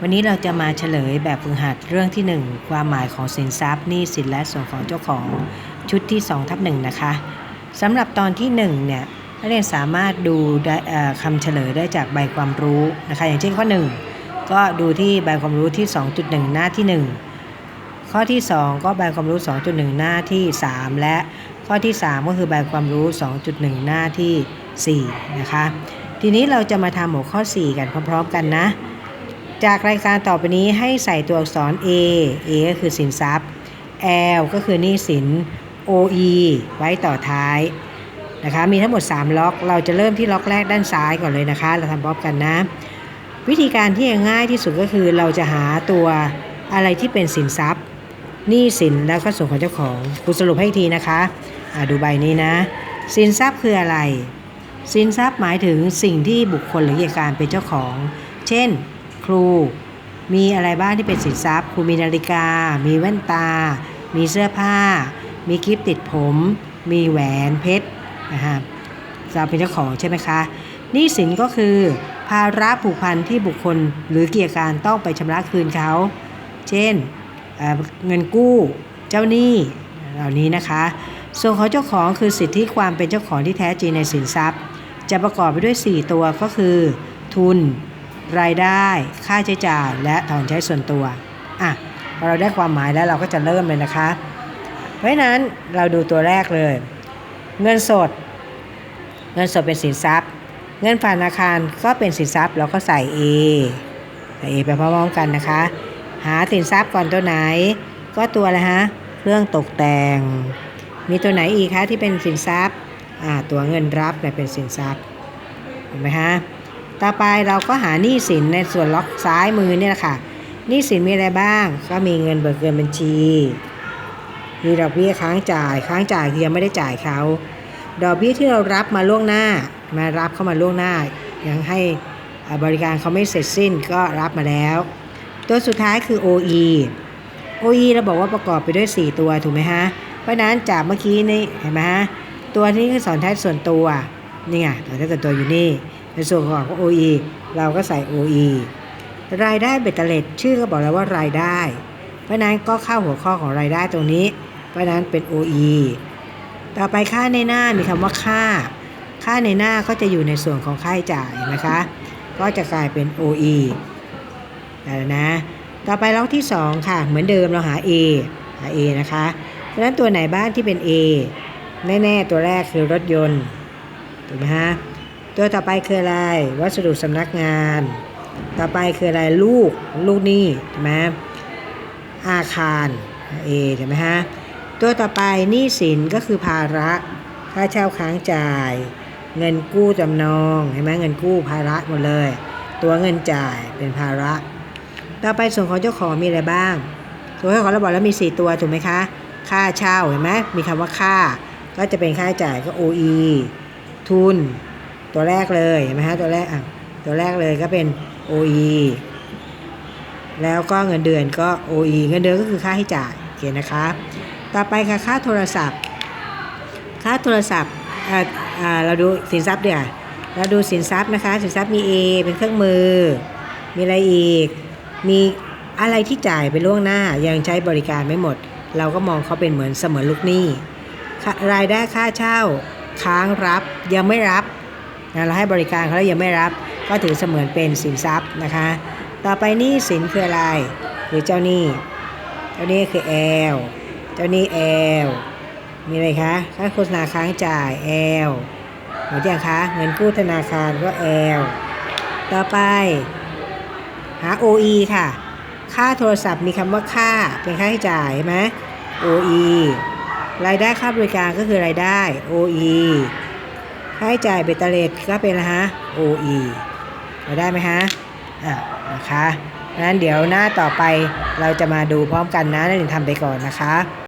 วันนี้เราจะมาเฉลยแบบฝึกหัดเรื่องที่ 1 ความหมายของสินทรัพย์หนี้สินและส่วนของเจ้าของชุดที่2ทับหนึ่งนะคะสำหรับตอนที่ 1 เนี่ยนักเรียนสามารถดูได้เอ่อคำเฉลยได้จากใบความรู้นะคะ อย่างเช่นข้อ 1 ก็ดูที่ใบความรู้ที่ 2.1 หน้าที่ 1 ข้อที่ 2 ก็ใบความรู้ 2.1 หน้าที่ 3 และข้อที่ 3 ก็คือใบความรู้ 2.1 หน้าที่ 4 นะคะ ทีนี้เราจะมาทำหัวข้อ 4 กันพร้อมๆกันนะ จากรายการต่อไปนี้ให้ใส่ตัวอักษร A A ก็คือสินทรัพย์ L ก็คือหนี้สิน OE ไว้ต่อท้ายนะคะ มีทั้งหมด 3 ล็อก เราจะเริ่มที่ล็อกแรกด้านซ้ายก่อนเลยนะคะ เราทำพร้อมกันนะ วิธีการที่ง่ายที่สุดก็คือเราจะหาตัวอะไรที่เป็นสินทรัพย์หนี้สินแล้วก็ส่วนของเจ้าของครูสรุปให้ทีนะคะอ่าดูใบนี้นะ สินทรัพย์คืออะไร สินทรัพย์หมายถึงสิ่งที่บุคคลหรือกิจการเป็นเจ้าของ เช่น ครู มีอะไรบ้างที่เป็นสินทรัพย์ ครูมีนาฬิกา มีแว่นตา มีเสื้อผ้า มีกิฟติดผม มีแหวนเพชรนะคะเราเป็นเจ้าของใช่ไหมคะนี้สินก็คือภาระผูกพันที่บุคคลหรือกิจการต้องไปชำระคืนเขา เช่นเเงินกู้เจ้าหนี้เหล่านี้นะคะ ส่วนของเจ้าของคือสิทธิความเป็นเจ้าของที่แท้จริงในสินทรัพย์ จะประกอบไปด้วย 4 ตัวก็คือ ทุน รายได้ค่าใช้จ่ายและถอนใช้ส่วนตัวอะพอเราได้ความหมายแล้วเราก็จะเริ่มเลยนะคะ เพราะฉะนั้นเราดูตัวแรกเลย เงินสด เงินสดเป็นสินทรัพย์ เงินผ่านธนาคารก็เป็นสินทรัพย์เราก็ใส่ A ใส่ A ไปพร้อมๆกันนะคะ หาสินทรัพย์ก่อนตัวไหน ก็ตัวอะไรฮะเครื่องตกแต่ง มีตัวไหนอีกคะที่เป็นสินทรัพย์อ่าตัวเงินรับเนี่ยเป็นสินทรัพย์เห็นไหมฮะ ต่อไปเราก็หาหนี้สินในส่วนล็อกซ้ายมือเนี่ยแหละค่ะหนี้สินมีอะไรบ้าง ก็มีเงินเบิกเงินบัญชี มีดอกเบี้ยค้างจ่าย ค้างจ่ายคือยังไม่ได้จ่ายเขาดอกเบี้ยที่เรารับมาล่วงหน้า มารับเข้ามาล่วงหน้า ยังให้บริการเขาไม่เสร็จสิ้นก็รับมาแล้ว ตัวสุดท้ายคือ OE OE เราบอกว่าประกอบไปด้วย 4 ตัวถูกไหมฮะ เพราะนั้นจากเมื่อกี้นี่เห็นไหมฮะ ตัวนี้คือสอนท้ายส่วนตัวนี่ไงสอนท้ายส่วนตัวอยู่นี่ ในส่วนของ OE เราก็ใส่ OE รายได้เบ็ดเตล็ดชื่อก็บอกแล้วว่ารายได้ เพราะนั้นก็เข้าหัวข้อของรายได้ตรงนี้ เพราะนั้นเป็น OE ต่อไปค่าในหน้ามีคำว่าค่า ค่าในหน้าก็จะอยู่ในส่วนของค่าใช้จ่ายนะคะ ก็จะกลายเป็น OE นะ ต่อไปล็อกที่ 2 ค่ะ เหมือนเดิมเราหา A หา A นะคะ เพราะฉะนั้นตัวไหนบ้างที่เป็น A แน่ ๆ ตัวแรกคือรถยนต์ถูกไหมฮะ ตัวต่อไปคืออะไร วัสดุสำนักงาน ต่อไปคืออะไรลูกลูกหนี้ถูกไหมอาคาร A ถูกไหมฮะตัวต่อไปหนี้สินก็คือภาระค่าเช่าค้างจ่าย เงินกู้จำนองเห็นไหมเงินกู้ภาระหมดเลย ตัวเงินจ่ายเป็นภาระ ต่อไปส่วนของเจ้าของมีอะไรบ้างส่วนเจ้าของเราบอกแล้วมี 4 ตัวถูกไหมคะ ค่าเช่าเห็นไหมมีคำว่าค่า ก็จะเป็นค่าจ่ายก็ OE ทุน ตัวแรกเลยเห็นไหมฮะตัวแรกอะตัวแรกเลยก็เป็น OE แล้วก็เงินเดือนก็ OE เงินเดือนก็คือค่าให้จ่ายโอเคนะคะ ต่อไปค่ะค่าโทรศัพท์ ค่าโทรศัพท์อ่าอ่าเราดูสินทรัพย์เดี๋ยวเราดูสินทรัพย์นะคะ สินทรัพย์มี A เป็นเครื่องมือ มีอะไรอีก มีอะไรที่จ่ายไปล่วงหน้ายังใช้บริการไม่หมด เราก็มองเขาเป็นเหมือนเสมือนลูกหนี้รายได้ค่าเช่า ค้างรับยังไม่รับ นะเราให้บริการเขาแล้วยังไม่รับ ก็ถือเสมือนเป็นสินทรัพย์นะคะ ต่อไปนี้สินคืออะไรคือเจ้าหนี้เจ้าหนี้คือ L เจ้าหนี้ L มีอะไรคะค่าโฆษณาค้างจ่าย L หมดยังคะเงินกู้ธนาคารก็ L ต่อไปหา OE ค่ะ ค่าโทรศัพท์มีคำว่าค่าเป็นค่าใช้จ่ายใช่ไหม OE รายได้ค่าบริการก็คือรายได้ OE ค่าใช้จ่ายเบตเตอร์เลตก็เป็นนะฮะ OE มาได้ไหมฮะ อะนะคะงั้นเดี๋ยวหน้าต่อไปเราจะมาดูพร้อมกันนะนักเรียนทำไปก่อนนะคะ